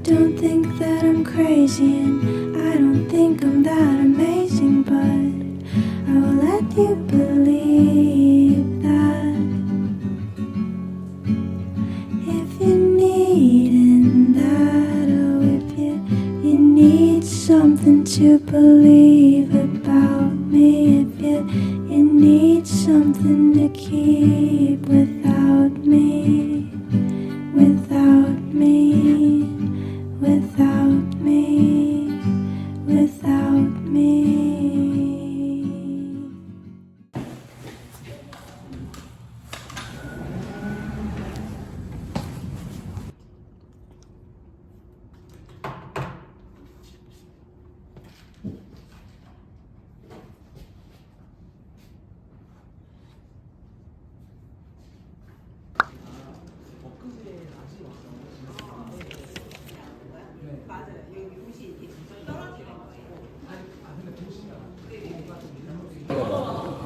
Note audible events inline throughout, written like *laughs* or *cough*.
don't think that I'm crazy and I don't think I'm that amazing, but I will let you believe that. If you need that, or if you, you need something to believe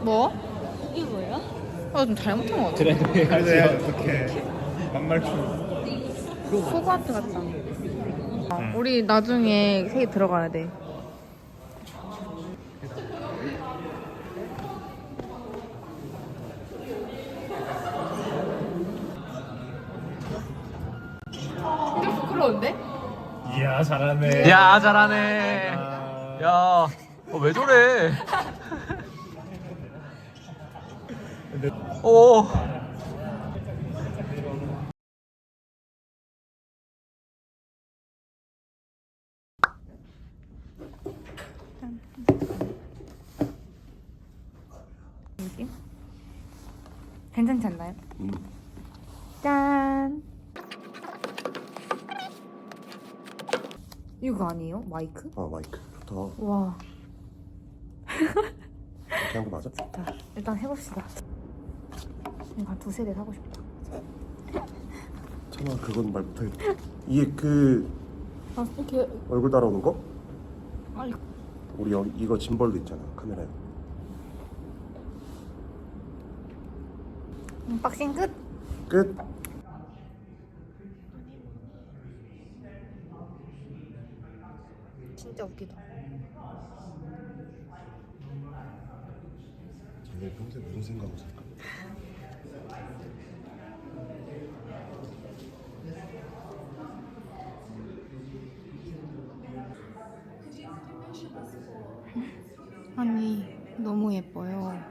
뭐? 이게 뭐예요? 아, 좀 잘못한 것 같아. 그래 그래 어떡해 반말춤 호그와트 같다. 어, 우리 나중에 세개 들어가야 돼. 부끄러운데? 이야 잘하네 야 잘하네. 아, 야, 어, 왜 저래? *laughs* 오. 느낌? 괜찮지 않나요? 짠! 이거 아니에요? 마이크? 아 마이크 좋다 와, 이렇게 한 거 맞아? 자, 일단 해봅시다. 이거 한 두세 대 사고 싶다. 천아 그건 말 못하겠다 이게 그 아, 이렇게, 얼굴 따라오는 거? 아니, 우리 여기 이거 짐벌도 있잖아 카메라에 박싱 끝! 끝 진짜 웃기다. 쟤네 평소에 무슨 생각을 할까? 아니, 너무 예뻐요.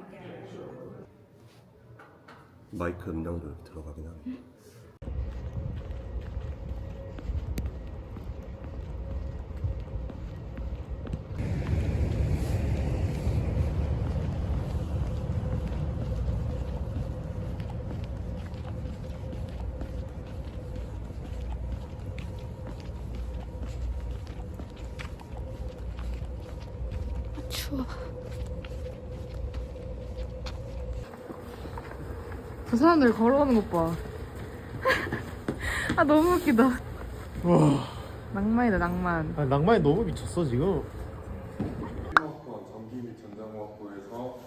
마이크 음량도 들어가긴 하네 저 사람들 걸어오는 것 봐. 아, 너무 웃기다. 와 낭만이다, 낭만. 아, 낭만이 너무 미쳤어 지금 학번 전기 및 전자공학부에서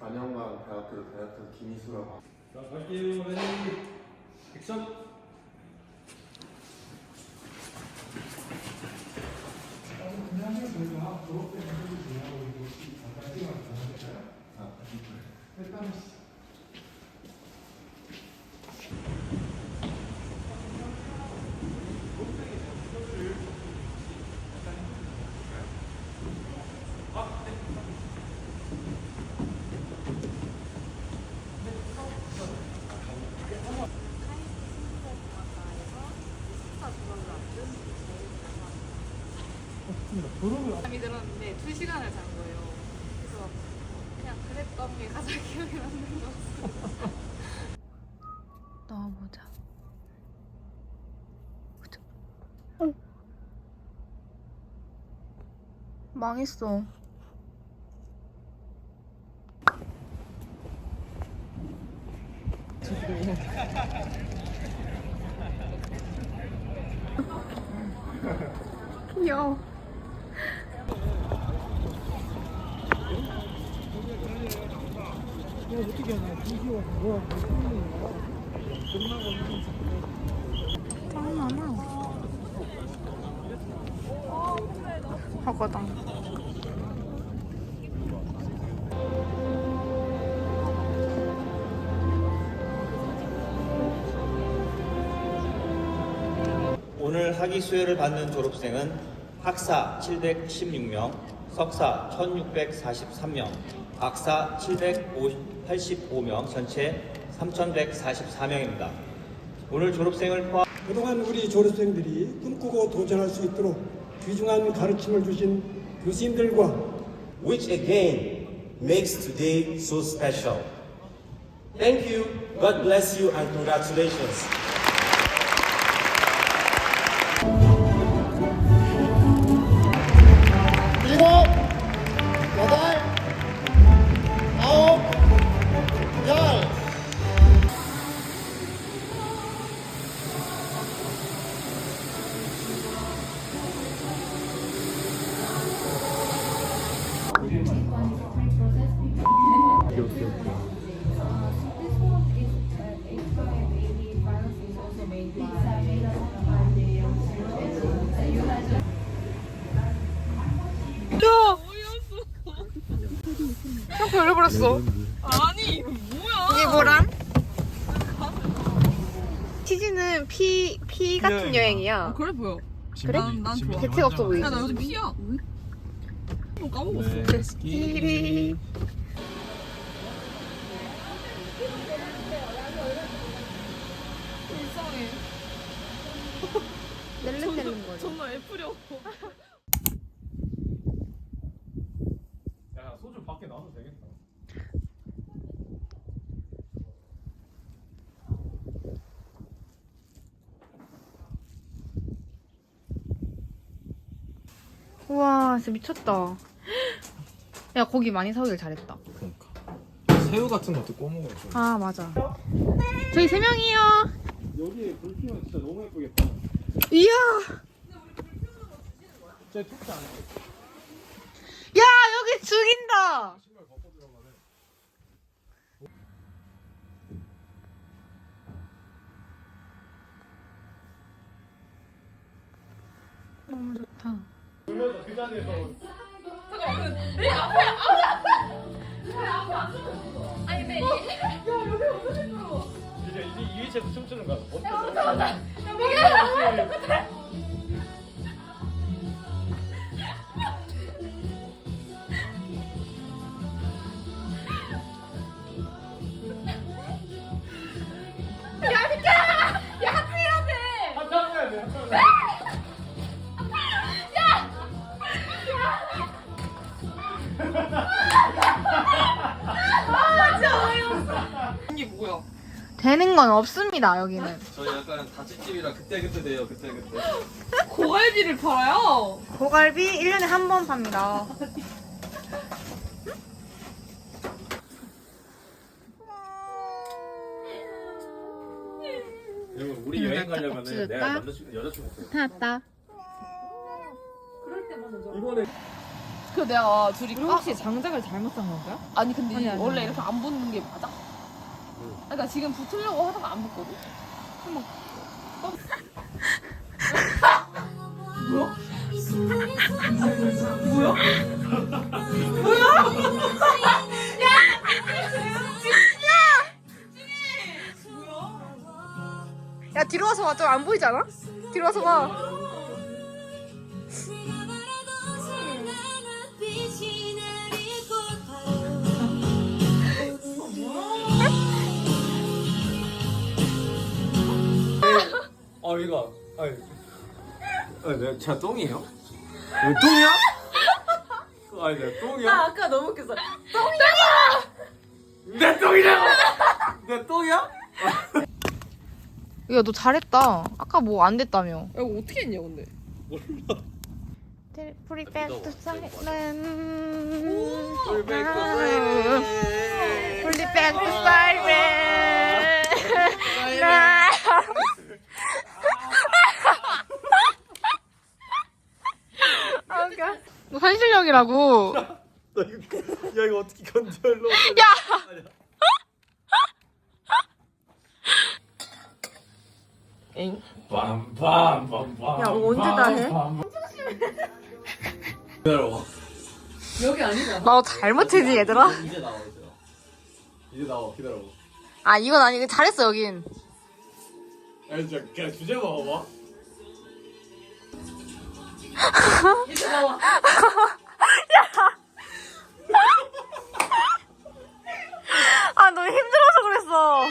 4년간 대학교를 다녔던 김희수라고 자 갈게요 레 디 액션 잠이 들었는데 2시간을 잔 거예요. 그래서 그냥 그랬던 게 가장 *laughs* 기억에 남는 것 같아요. 넣어보자. 그쵸? 어. 망했어. 귀여워. 짱 많아. 오늘 학위 수혜를 받는 졸업생은 학사 716명, 석사 1643명, 박사 785명, 전체 3144명입니다. 오늘 졸업생을 포함 그동안 우리 졸업생들이 꿈꾸고 도전할 수 있도록 귀중한 가르침을 주신 교수님들과 which again makes today so special. Thank you, God bless you, and congratulations. 형 걸려버렸어. 아니 뭐야? 이게 뭐람? 치즈는 피, 피 같은 여행이야. 그래 보여. 그래? 난, 난 좋아. 대책 없어 보이지? 야나 요즘 피야. 또 까먹었어. 끼리. 불쌍해. 낼름낼름 거려. 정말 애프려. *laughs* 야 소주 밖에 놔도 되겠다. 우와, 진짜 미쳤다. 야, 고기 많이 사오길 잘했다. 그러니까 새우 같은 것도 구워 먹어야 돼. 아, 맞아. 저희 세 명이요. 여기 불 피우면 진짜 너무 예쁘겠다. 이야. 야, 여기 죽인다. 너무 좋다. 그 자리에서 이제 이, 이 위치에서 춤추는 거야. 어때? 你干 되는 건 없습니다, 여기는. 저희 약간 다찌집이라 그때 그때 돼요. 그때 그때. *laughs* 고갈비를 팔아요. 고갈비 1년에 한 번 팝니다. 여러분 우리 여행 가려면은 깍지 내가? 남자친구 여자친구 없어요. 찾았다. 이번에 그 내가 둘이 혹시 장작을 잘못 산 건가요? 아니 근데 아니, 아니, 원래 아니. 이렇게 안 붙는 게 맞아? 그러니까 지금 붙으려고 하다가 안 붙거든? 한번 야, 뒤로 와서 봐. 좀 안 보이지 않아? 뒤로 와서 봐. 아 이거 아니 아니 내가 제가 똥이에요? 이거 똥이야? 아니 내가 똥이야? 아까 너무 웃겼어. 내 똥이라고! 내 똥이야? 야, 너 잘했다. 아까 뭐 안 됐다며. 야 이거 어떻게 했냐 근데? Silence. Free back to silence. Free back to silence. 아, 웃겨. 너 산실력이라고. 나 이거 야 이거 어떻게 와. 야! 빰빰빰빰 야, 언제 다 해? 기다려봐. 나 잘못했지 얘들아? 이제 나와 이제 나와. 이제 나와 기다려봐. 아 이건 아니고 잘했어 여긴 아니 진짜 그냥 주제 봐봐. 아 너무 힘들어서 그랬어.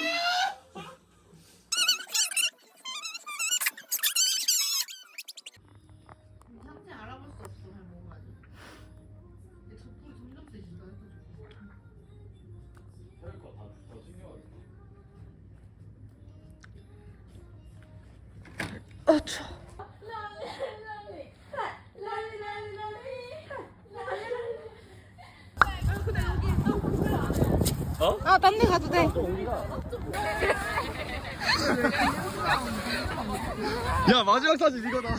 아 딴 데 가도 돼. 야 마지막 사진 이거다.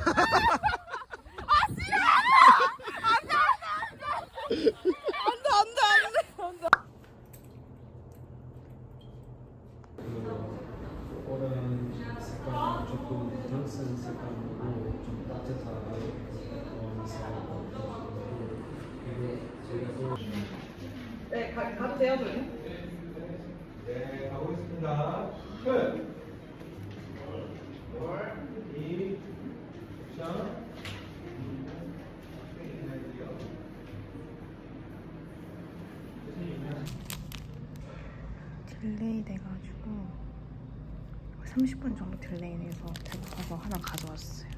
딜레이 돼가지고 30분 정도 딜레이 돼서 제가 가서 하나 가져왔어요